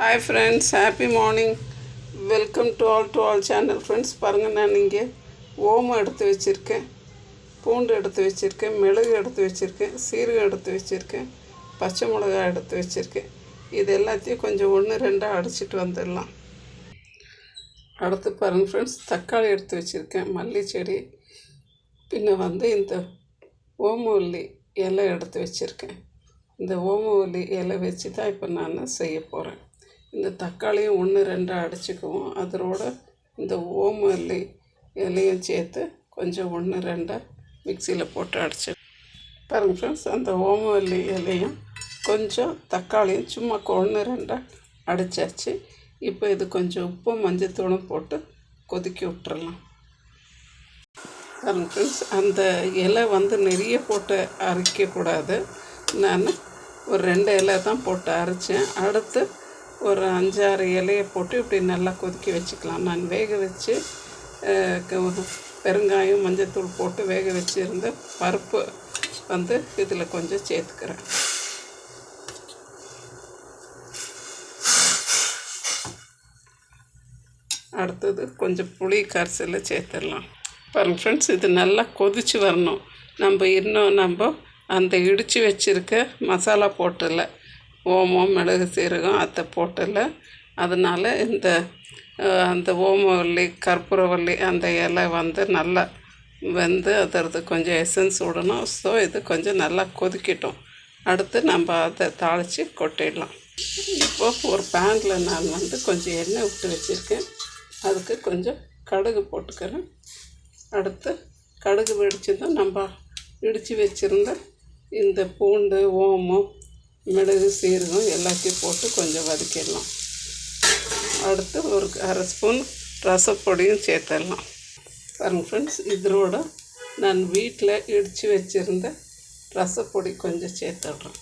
Hi friends happy morning welcome to all to all channel friends பாருங்கள் நான் இங்கே ஓமம் எடுத்து வச்சுருக்கேன். பூண்டு எடுத்து வச்சுருக்கேன். மிளகு எடுத்து வச்சுருக்கேன். சீரகம் எடுத்து வச்சுருக்கேன். பச்சை மிளகா எடுத்து வச்சுருக்கேன். இது எல்லாத்தையும் கொஞ்சம் ஒன்று ரெண்டாக அடிச்சிட்டு வந்துடலாம். அடுத்து பாருங்கள் ஃப்ரெண்ட்ஸ் தக்காளி எடுத்து வச்சுருக்கேன். மல்லி செடி. பின்ன வந்து இந்த ஓமவல்லி இலை எடுத்து வச்சுருக்கேன். இந்த ஓமவல்லி இலை வச்சு தான் இப்போ நான் செய்ய போகிறேன் இந்த தக்காளியும் ஒன்று ரெண்டாக அடிச்சுக்குவோம். அதோட இந்த ஓமவல்லி இலையும் சேர்த்து கொஞ்சம் ஒன்று ரெண்டாக மிக்சியில் போட்டு அடிச்சு பாருங்கள் ஃப்ரெண்ட்ஸ் அந்த ஓமவல்லி இலையும் கொஞ்சம் தக்காளியும் சும்மா ஒன்று ரெண்டாக அடித்தாச்சு இப்போ இது கொஞ்சம் உப்பும் மஞ்சத்தூளும் போட்டு கொதிக்க விட்டுறலாம். பாருங்கள் ஃப்ரெண்ட்ஸ் அந்த இலை வந்து நிறைய போட்டு அரைக்கக்கூடாது. நான் ஒரு ரெண்டு இலை தான் போட்டு அரைச்சேன். அடுத்து ஒரு அஞ்சாறு இலையை போட்டு இப்படி நல்லா கொதிக்க வச்சுக்கலாம். நான் வேக வச்சு க- பெருங்காயம் மஞ்சத்தூள் போட்டு வேக வச்சுருந்த பருப்பு வந்து இதில் கொஞ்சம் சேர்த்துக்கிறேன். அடுத்தது கொஞ்சம் புளி கரைசலில் சேர்த்துடலாம். பாருங்க ஃப்ரெண்ட்ஸ் இது நல்லா கொதிச்சு வரணும். நம்ம இன்னும் நம்ம அந்த இடித்து வச்சுருக்க மசாலா போட்டல ஓமம் மிளகு சீரகம் அதை போட்டல. அதனால் இந்த அந்த ஓமவல்லி கற்பூரவல்லி அந்த இலை வந்து நல்லா வெந்து அதற்கு கொஞ்சம் எசன்ஸ் விடணும் ஸோ இது கொஞ்சம் நல்லா கொதிக்கட்டும். அடுத்து நம்ம அதை தாளித்து கொட்டிடலாம். இப்போது ஒரு பேனில் நான் வந்து கொஞ்சம் எண்ணெய் விட்டு வச்சுருக்கேன். அதுக்கு கொஞ்சம் கடுகு போட்டுக்கிறேன். அடுத்து கடுகு வெடிச்சதும் நம்ம இடித்து வச்சுருந்த இந்த பூண்டு ஓமம் மிளகு சீரகம் எல்லாத்தையும் போட்டு கொஞ்சம் வதக்கிடலாம். அடுத்து ஒரு அரை ஸ்பூன் ரசப்பொடியும் சேர்த்துடலாம். பாருங்கள் ஃப்ரெண்ட்ஸ் இதோட நான் வீட்டில் இடித்து வச்சுருந்த ரசப்பொடி கொஞ்சம் சேர்த்துடுறேன்.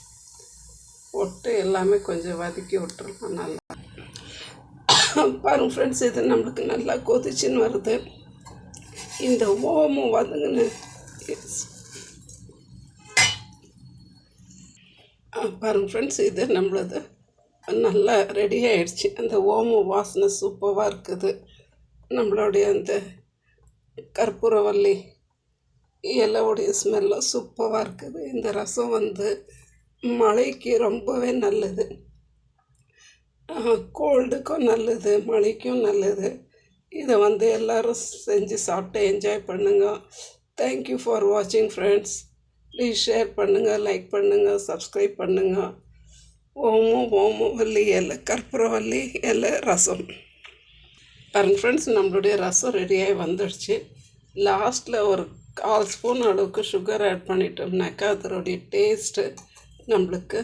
போட்டு எல்லாமே கொஞ்சம் வதக்கி விட்டுருலாம் நல்லா. பாருங்கள் ஃப்ரெண்ட்ஸ் இது நம்மளுக்கு நல்லா கொதிச்சுன்னு வருது. இந்த ஓமம் வதங்கின பாருங்கள் ஃப்ரெண்ட்ஸ் இது நம்மளது. நல்லா ரெடி ஆகிடுச்சு அந்த ஓம வாசனை சூப்பராக இருக்குது. நம்மளுடைய அந்த கற்பூரவல்லி இலையோடைய ஸ்மெல்லாம் சூப்பராக இருக்குது. இந்த ரசம் வந்து மழைக்கு ரொம்பவே நல்லது. கோல்டுக்கும் நல்லது மழைக்கும் நல்லது. இதை வந்து எல்லோரும் செஞ்சு சாப்பிட்டு என்ஜாய் பண்ணுங்க. தேங்க்யூ ஃபார் வாட்சிங் ஃப்ரெண்ட்ஸ் ப்ளீஸ் ஷேர் பண்ணுங்கள் லைக் பண்ணுங்கள் சப்ஸ்கிரைப் பண்ணுங்கள் ஓமம் ஓமம் வள்ளி இலை கற்பூரவல்லி இலை ரசம். பாருங்க ஃப்ரெண்ட்ஸ் நம்மளுடைய ரசம் ரெடியாகி வந்துடுச்சு. லாஸ்ட்டில் ஒரு கால் ஸ்பூன் அளவுக்கு சுகர் ஆட் பண்ணிட்டோம்னாக்கா அதனுடைய டேஸ்ட்டு நம்மளுக்கு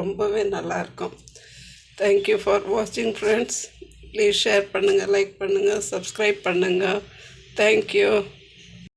ரொம்பவே நல்லாயிருக்கும் தேங்க்யூ ஃபார் வாட்சிங் ஃப்ரெண்ட்ஸ் ப்ளீஸ் ஷேர் பண்ணுங்கள் லைக் பண்ணுங்கள் சப்ஸ்கிரைப் பண்ணுங்கள் தேங்க்யூ